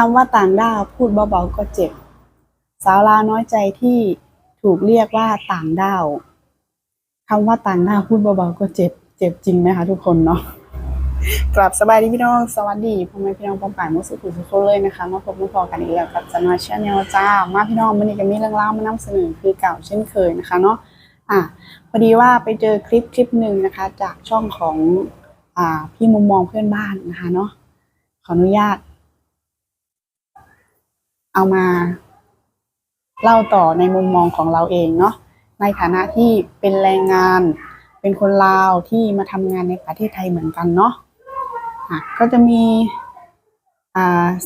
คำว่าต่างด้าวพูดเบาๆก็เจ็บ สาวลาวน้อยใจที่ถูกเรียกว่าต่างด้าวคำว่าต่างด้าวพูดเบาๆก็เจ็บ เจ็บจริงไหมคะทุกคนเนาะกลับสบายดีพี่น้อง สวัสดีพ่อแม่พี่น้องป้องป่ายมุสุขุทุกคเลยนะคะมาพบมาพอกันอีกแล้วกับจันวาชาแนลจ้า มาพี่น้องวันนี้ก็มีเรื่องเล่ามานำเสนอคือเก่าเช่นเคยนะคะเนาะอะพอดีว่าไปเจอคลิปคลิปหนึ่งนะคะ จากช่องของอ่าพี่มุมมองเพื่อนบ้านนะคะเนาะขออนุญาต เอามา เล่าต่อในมุมมองของเราเองเนาะในฐานะที่เป็นแรงงาน เป็นคนลาวที่มาทำงานในประเทศไทยเหมือนกันเนาะะก็จะมี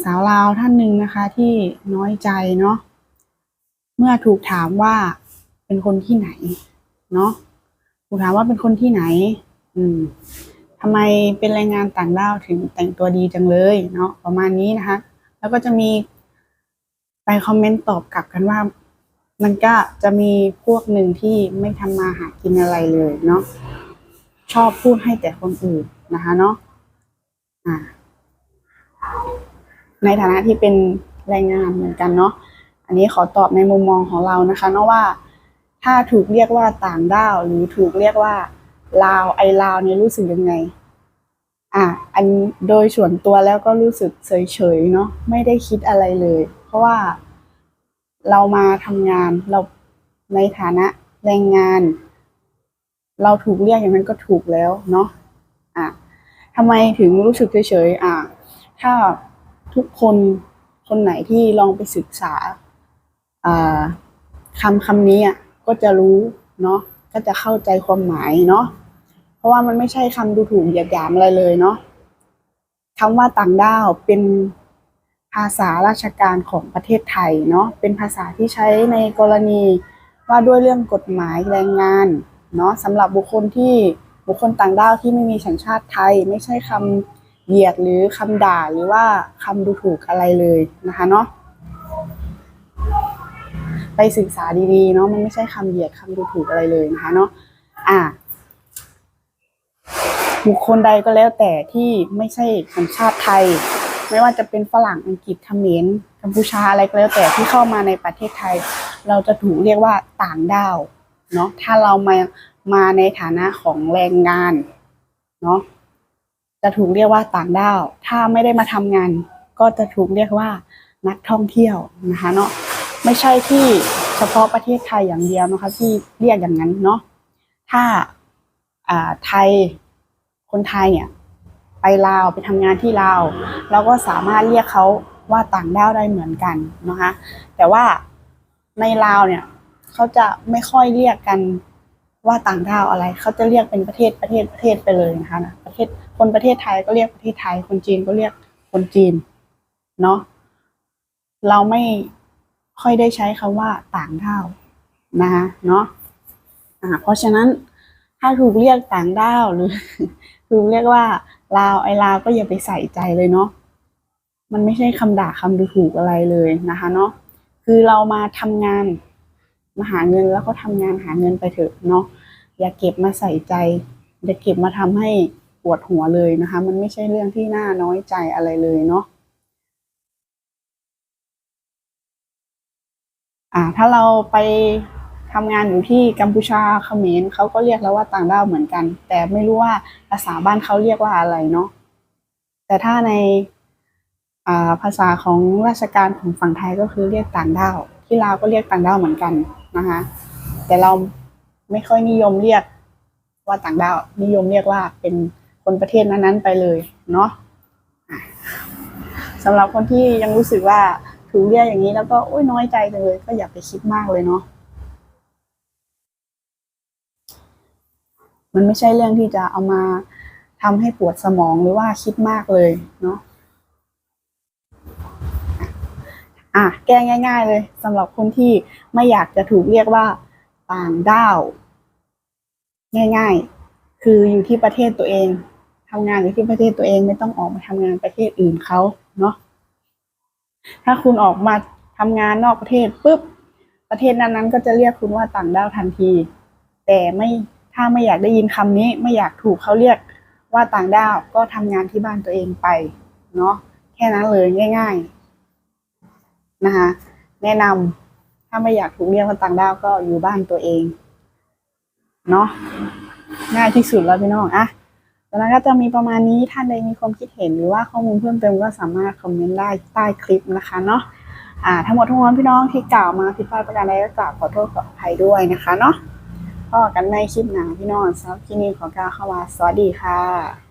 สาวลาวท่านหนึ่งนะคะ ที่น้อยใจเนาะเมื่อถูกถามว่าเป็นคนที่ไหน เนาะถูกถามว่าเป็นคนที่ไหน อืมทำไมเป็นแรงงานต่างด้าวถึงแต่งตัวดีจังเลยเนาะประมาณนี้นะคะ แล้วก็จะมี ไปคอมเมนต์ตอบกลับกันว่า มันก็จะมีพวกหนึ่งที่ไม่ทำมาหากินอะไรเลยเนาะชอบพูดให้แต่คนอื่นนะคะเนาะอ่า ในฐานะที่เป็นแรงงานเหมือนกันเนาะอันนี้ขอตอบในมุมมองของเรานะคะ เนาะว่า ถ้าถูกเรียกว่าต่างด้าวหรือถูกเรียกว่าลาวไอลาวเนี่ยรู้สึกยังไง อะอันโดยส่วนตัวแล้วก็รู้สึกเฉยๆเนาะไม่ได้คิดอะไรเลย ราะว่าเรามาทำงานเราในฐานะแรงงาน เราถูกเรียกอย่างนั้นก็ถูกแล้วเนาะอะทำไมถึงรู้สึกเฉยๆอะถ้าทุกคนคนไหนที่ลองไปศึกษาอ่าคำคำนี้อะก็จะรู้เนาะก็จะเข้าใจความหมายเนาะเพราะว่ามันไม่ใช่คำดูถูกหยียดหยามอะไรเลยเนาะคำว่าต่างด้าวเป็น ภาษาราชการของประเทศไทยเนาะเป็นภาษาที่ใช้ในกรณีว่าด้วยเรื่องกฎหมายแรงงานเนาะสำหรับบุคคลที่บุคคลต่างด้าวที่ไม่มีสัญชาติไทย ไม่ใช่คำเหยียดหรือคำด่าหรือว่าคำดูถูกอะไรเลยนะคะเนาะไปศึกษาดีๆเนาะมันไม่ใช่คำเหยียดคำดูถูกอะไรเลยนะคะเนาะอ่าบุคคลใดก็แล้วแต่ที่ไม่ใช่สัญชาติไทย ไม่ว่าจะเป็นฝรั่งอังกฤษเขมรกัมพูชาอะไรก็แล้วแต่ที่เข้ามาในประเทศไทย เราจะถูกเรียกว่าต่างด้าวเนาะถ้าเรามามาในฐานะของแรงงานเนาะจะถูกเรียกว่าต่างด้าว ถ้าไม่ได้มาทำงาน ก็จะถูกเรียกว่านักท่องเที่ยวนะคะเนาะไม่ใช่ที่เฉพาะประเทศไทยอย่างเดียวนะคะที่เรียกอย่างนั้นเนาะถ้าอ่าไทยคนไทยเนี่ย ไปลาวไปทำงานที่ลาวเราก็สามารถเรียกเขาว่าต่างด้าวได้เหมือนกันนะคะแต่ว่าในลาวเนี่ยเขาจะไม่ค่อยเรียกกันว่าต่างด้าวอะไรเขาจะเรียกเป็นประเทศประเทศประเทศไปเลยนะคะนะประเทศคนประเทศไทยก็เรียกประเทศไทย คนจีนก็เรียกคนจีนเนาะเราไม่ค่อยได้ใช้คำว่าต่างด้าวนะคะเนาะอ่าเพราะฉะนั้นถ้าถูกเรียกต่างด้าวหรือถูกเรียกว่า ลาวไอลาวก็อย่าไปใส่ใจเลยเนาะมันไม่ใช่คำด่าคำดูถูกอะไรเลยนะคะเนาะคือเรามาทำงานมาหาเงินแล้วก็ทำงานหาเงินไปเถอะเนาะอย่าเก็บมาใส่ใจอย่าเก็บมาทำให้ปวดหัวเลยนะคะ มันไม่ใช่เรื่องที่น่าน้อยใจอะไรเลยเนาะอ่าถ้าเราไป ทำงานอยู่ที่กัมพูชาเขมรเขาก็เรียกแล้วว่าต่างด้าวเหมือนกัน แต่ไม่รู้ว่าภาษาบ้านเขาเรียกว่าอะไรเนาะแต่ถ้าในาภาษาของราชการของฝั่งไทยก็คือเรียกต่างด้าว ที่ลาวก็เรียกต่างด้าวเหมือนกันนะคะแต่เราไม่ค่อยนิยมเรียกว่าต่างด้าว นิยมเรียกว่าเป็นคนประเทศนั้นๆไปเลยเนาะอะสำหรับคนที่ยังรู้สึกว่าถูกเรียกอย่างนี้แล้วก็โอ้ยน้อยใจจังเลย ก็อย่าไปคิดมากเลยเนาะ มันไม่ใช่เรื่องที่จะเอามาทำให้ปวดสมองหรือว่าคิดมากเลยเนาะอะแก้ง่าย ๆ เลยสำหรับคนที่ไม่อยากจะถูกเรียกว่าต่างด้าว ง่าย ๆ คืออยู่ที่ประเทศตัวเองทำงานอยู่ที่ประเทศตัวเองไม่ต้องออกมาทำงานประเทศอื่นเขาเนาะถ้าคุณออกมาทำงานนอกประเทศปุ๊บประเทศนั้นๆ ก็จะเรียกคุณว่าต่างด้าวทันที แต่ไม่ ถ้าไม่อยากได้ยินคำนี้ไม่อยากถูกเขาเรียกว่าต่างด้าวก็ทำงานที่บ้านตัวเองไปเนาะแค่นั้นเลยง่ายๆนะคะแนะนำถ้าไม่อยากถูกเรียกว่าต่างด้าวก็อยู่บ้านตัวเองเนาะง่ายที่สุดแล้วพี่น้องอะตอนนั้นก็จะมีประมาณนี้ท่านใดมีความคิดเห็นหรือว่าข้อมูลเพิ่มเติมก็สามารถคอมเมนต์ได้ใต้คลิปนะคะเนาะอ่าทั้งหมดทั้งมวลพี่น้องที่กล่าวมาผิดพลาดประการใดก็กราบขอโทษขออภัยด้วยนะคะเนาะ พอกันในคลิปหน้าพี่น้องสำหรับที่นี้ขอกล่าวคำว่าสวัสดีค่ะ